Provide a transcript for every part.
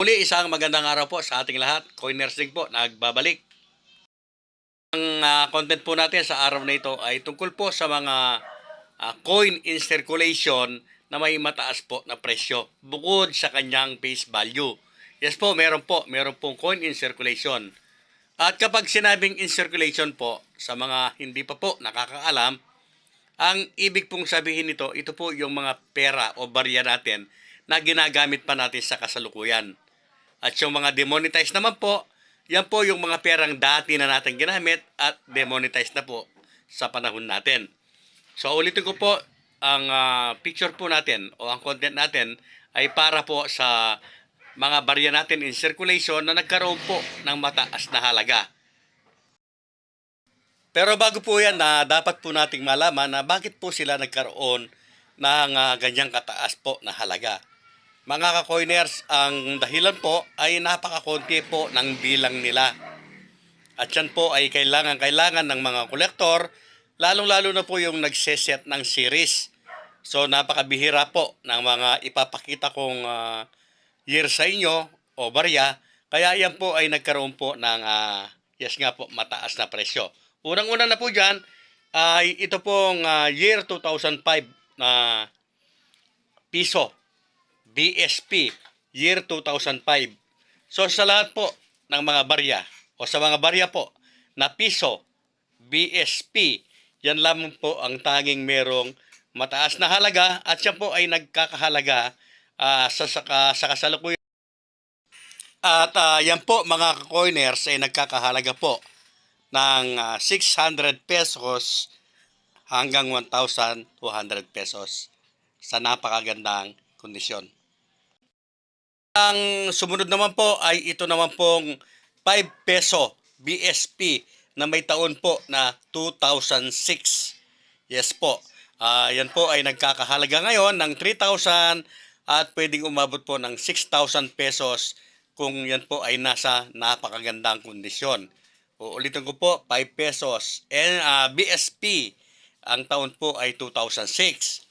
Muli, isang magandang araw po sa ating lahat. Coiners League po, nagbabalik. Ang ah, content po natin sa araw na ito ay tungkol po sa mga ah, coin in circulation na may mataas po na presyo bukod sa kanyang face value. Yes po, meron po. Meron pong coin in circulation. At kapag sinabing in circulation po, sa mga hindi pa po nakakaalam, ang ibig pong sabihin nito, ito po yung mga pera o barya natin na ginagamit pa natin sa kasalukuyan. At yung mga demonetized naman po, yan po yung mga perang dati na natin ginamit at demonetized na po sa panahon natin. So ulitin ko po, ang ah, picture po natin o ang content natin ay para po sa mga barya natin in circulation na nagkaroon po ng mataas na halaga. Pero bago po yan, na dapat po nating malaman na bakit po sila nagkaroon ng ah, ganyang kataas po na halaga. Mga ka-coiners, ang dahilan po ay napakakonti po ng bilang nila. At yan po ay kailangan-kailangan ng mga kolektor, lalong-lalo na po yung nagseset ng series. So napakabihira po ng mga ipapakita kong ah, year sa inyo o barya. Kaya yan po ay nagkaroon po ng ah, yes nga po mataas na presyo. Unang-una na po dyan ay ito pong ah, year 2005 na piso. BSP year 2005. So sa lahat po ng mga barya o sa mga barya po na piso BSP, yan lamang po ang tanging merong mataas na halaga at siya po ay nagkakahalaga ah, sa, sa, sa kasalukuyan. At ah, yan po mga coiners ay nagkakahalaga po ng ah, 600 pesos hanggang 1,200 pesos sa napakagandang kondisyon. Ang sumunod naman po ay ito naman pong 5 peso BSP na may taon po na 2006. Yes po. Ah, yan po ay nagkakahalaga ngayon ng 3,000 at pwedeng umabot po ng 6,000 pesos kung yan po ay nasa napakagandang kondisyon. Uulitin ko po, 5 pesos. And, ah, BSP, ang taon po ay 2006.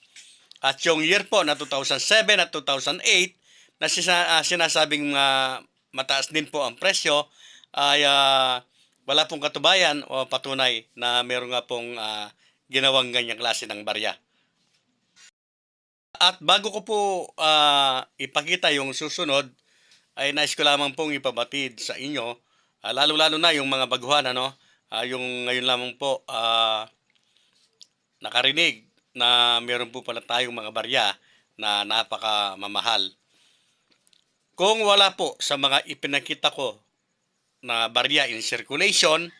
At yung year po na 2007 at 2008 na sisa, ah, sinasabing ah, mataas din po ang presyo ay ah, wala pong katubayan o patunay na meron nga pong ah, ginawang ganyang klase ng barya. At bago ko po ah, ipakita yung susunod, ay nais ko lamang pong ipabatid sa inyo, ah, lalo-lalo na yung mga baguhan, ano, Ah, yung ngayon lamang po ah, nakarinig na meron po pala tayong mga barya na napaka mamahal. Kung wala po sa mga ipinakita ko na barya in circulation,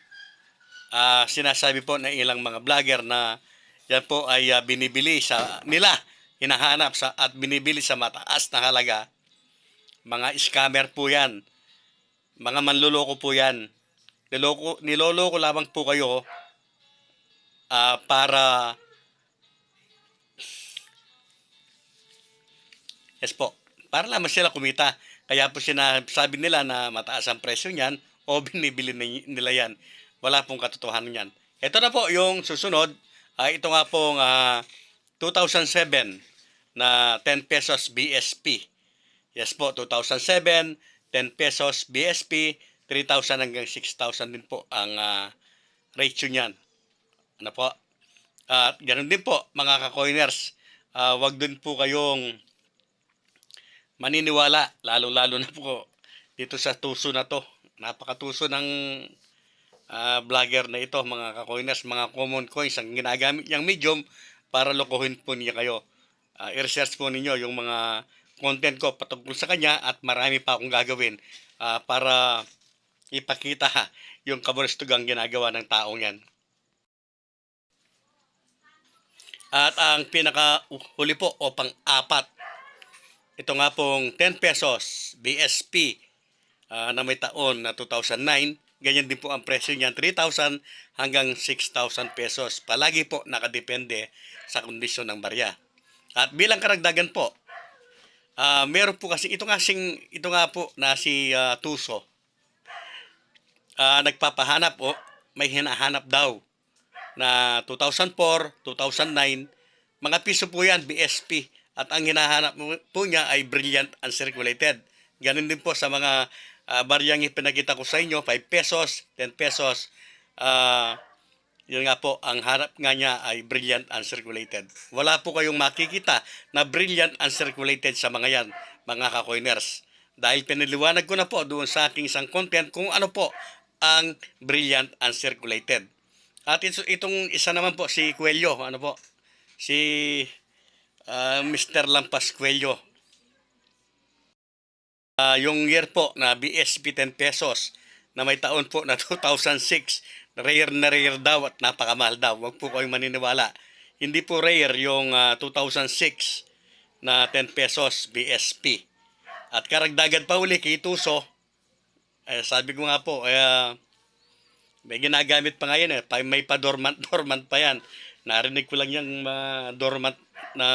ah, sinasabi po ng ilang mga vlogger na yan po ay ah, binibili sa nila, hinahanap sa at binibili sa mataas na halaga. Mga scammer po yan. Mga manluloko po yan. Niloko, niloloko lamang po kayo ah, para Yes po. Para lamang sila kumita. Kaya po sinasabi nila na mataas ang presyo niyan o binibili ni- nila yan. Wala pong katotohanan yan. Ito na po yung susunod. Ah, ito nga pong ah, 2007 na 10 pesos BSP. Yes po, 2007, 10 pesos BSP, 3,000 hanggang 6,000 din po ang ah, ratio niyan. Ano po? At ganun din po, mga ka-coiners. Ah, wag din po kayong maniniwala, lalo-lalo na po dito sa tuso na to. Napakatuso ng ah, vlogger na ito, mga ka-coiners, mga common coins ang ginagamit niyang medium para lokohin po niya kayo. Ah, i-research po ninyo yung mga content ko patungkol sa kanya at marami pa akong gagawin ah, para ipakita yung kaburistugang ginagawa ng taong yan. At ang pinaka huli po o pang-apat, ito nga pong 10 pesos BSP ah, na may taon na 2009. Ganyan din po ang presyo niyan, 3,000 hanggang 6,000 pesos. Palagi po nakadepende sa kondisyon ng barya. At bilang karagdagan po, ah, meron po kasi, ito nga, sing, ito nga po na si ah, Tuso, ah, nagpapahanap o may hinahanap daw na 2004, 2009, mga piso po yan, BSP. At ang hinahanap po niya ay brilliant uncirculated. Ganun din po sa mga ah, baryang ipinakita ko sa inyo, 5 pesos, 10 pesos. Ah, yun nga po, ang harap nga niya ay brilliant uncirculated. Wala po kayong makikita na brilliant uncirculated sa mga yan, mga ka-coiners. Dahil piniliwanag ko na po doon sa aking isang content kung ano po ang brilliant uncirculated. At ito- itong isa naman po, si Cuello, ano po, si ah, Mr. Lampas Cuello. Ah, yung year po na BSP 10 pesos na may taon po na 2006 rare na rare daw at napakamahal daw. Huwag po kayong maniniwala. Hindi po rare yung ah, 2006 na 10 pesos BSP. At karagdagan pa uli kay Tuso, eh, sabi ko nga po, eh, may ginagamit pa nga yan eh. May pa dormant, dormant pa yan. Narinig ko lang yung mga dormant na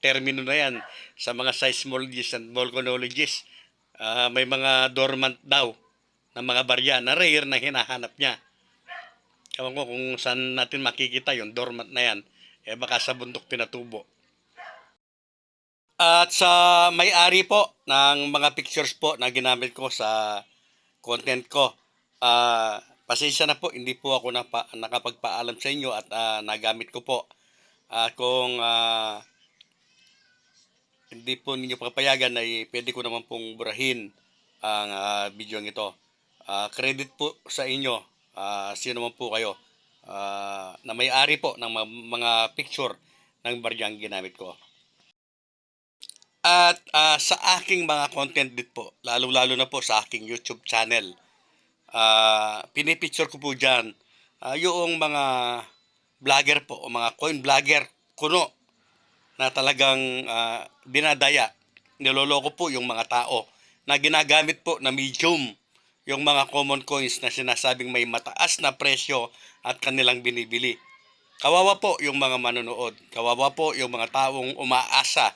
termino na yan sa mga seismologists and volcanologists. Ah, may mga dormant daw na mga barya na rare na hinahanap niya. Ewan ko kung saan natin makikita yung dormant na yan. Eh baka sa bundok pinatubo. At sa may-ari po ng mga pictures po na ginamit ko sa content ko, ah pasensya na po, hindi po ako napa, nakapagpaalam sa inyo at ah, nagamit ko po. Ah, kung ah, hindi po ninyo papayagan ay pwede ko naman pong burahin ang ah, video ito. Ah, credit po sa inyo, ah, sino man po kayo, ah, na may-ari po ng mga, picture ng baryang ginamit ko. At ah, sa aking mga content dit po, lalo-lalo na po sa aking YouTube channel, ah pinipicture ko po dyan ah, yung mga vlogger po o mga coin vlogger kuno na talagang ah, dinadaya, niloloko po yung mga tao na ginagamit po na medium yung mga common coins na sinasabing may mataas na presyo at kanilang binibili. Kawawa po yung mga manonood. Kawawa po yung mga taong umaasa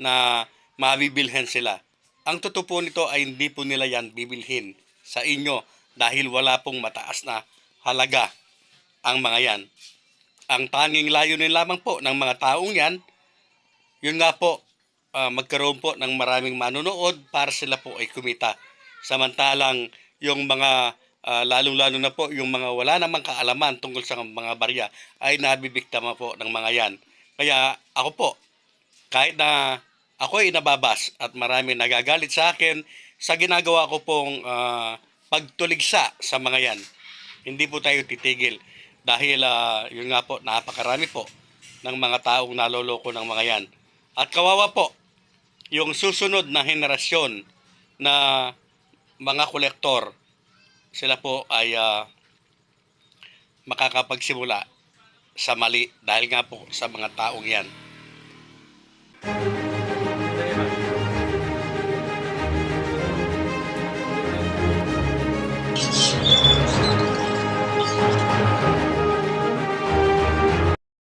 na mabibilhin sila. Ang totoo po nito ay hindi po nila yan bibilhin sa inyo dahil wala pong mataas na halaga ang mga yan. Ang tanging layunin lamang po ng mga taong yan, yun nga po, ah, magkaroon po ng maraming manonood para sila po ay kumita. Samantalang yung mga ah, lalong-lalo na po yung mga wala namang kaalaman tungkol sa mga barya ay nabibiktima po ng mga yan. Kaya ako po, kahit na ako ay nababas at marami nagagalit sa akin sa ginagawa ko pong ah, pagtuligsa sa mga yan. Hindi po tayo titigil dahil ah, yun nga po, napakarami po ng mga taong naloloko ng mga yan. At kawawa po, yung susunod na henerasyon na mga kolektor, sila po ay ah, makakapagsimula sa mali dahil nga po sa mga taong yan.